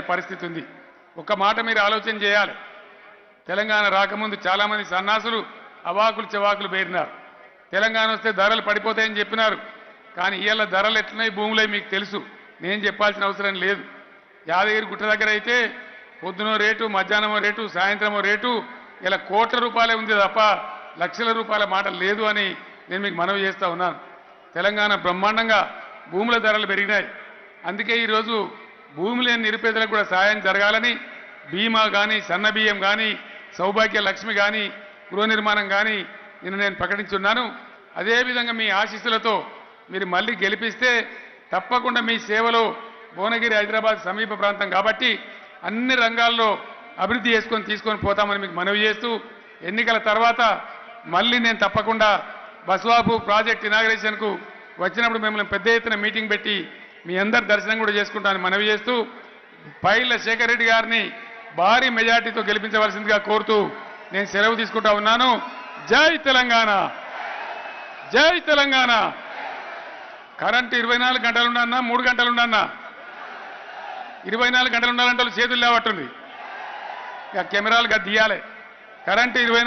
పరిస్థితి ఉంది. ఒక మాట మీరు ఆలోచన చేయాలి. తెలంగాణ రాకముందు చాలామంది సన్నాసులు అవాకులు చెవాకులు పేరినారు. తెలంగాణ వస్తే ధరలు పడిపోతాయని చెప్పినారు. కానీ ఇవాళ ధరలు ఎట్లున్నాయి భూములై మీకు తెలుసు. నేను చెప్పాల్సిన అవసరం లేదు. యాదగిరి గుట్ట దగ్గర అయితే పొద్దునో రేటు మధ్యాహ్నమో రేటు సాయంత్రమో రేటు ఇలా కోట్ల రూపాయలే ఉంది తప్ప లక్షల రూపాయల మాట లేదు అని నేను మీకు మనవి చేస్తా ఉన్నాను. తెలంగాణ బ్రహ్మాండంగా భూముల ధరలు పెరిగినాయి. అందుకే ఈరోజు భూమి లేని నిరుపేదలకు కూడా సాయం జరగాలని బీమా కానీ సన్న బియ్యం కానీ సౌభాగ్య లక్ష్మి కానీ గృహ నిర్మాణం కానీ నిన్న నేను ప్రకటించున్నాను. అదేవిధంగా మీ ఆశీస్సులతో మీరు మళ్ళీ గెలిపిస్తే తప్పకుండా మీ సేవలో భువనగిరి హైదరాబాద్ సమీప ప్రాంతం కాబట్టి అన్ని రంగాల్లో అభివృద్ధి చేసుకొని తీసుకొని పోతామని మీకు మనవి చేస్తూ ఎన్నికల తర్వాత మళ్ళీ నేను తప్పకుండా బస్వాపు ప్రాజెక్ట్ ఇనాగ్రేషన్కు వచ్చినప్పుడు మిమ్మల్ని పెద్ద ఎత్తున మీటింగ్ పెట్టి మీ అందరు దర్శనం కూడా చేసుకుంటానని మనవి చేస్తూ పైల శేఖర్ రెడ్డి గారిని భారీ మెజార్టీతో గెలిపించవలసిందిగా కోరుతూ నేను సెలవు తీసుకుంటా ఉన్నాను. జై తెలంగాణ! జై తెలంగాణ! కరెంట్ ఇరవై నాలుగు గంటలు ఉండన్నా మూడు గంటలు ఉండన్నా ఇరవై నాలుగు గంటలు ఉండాలంటే చేతులు లేవట్టుంది. ఇక కెమెరాలు గది తీయాలి. కరెంట్ ఇరవై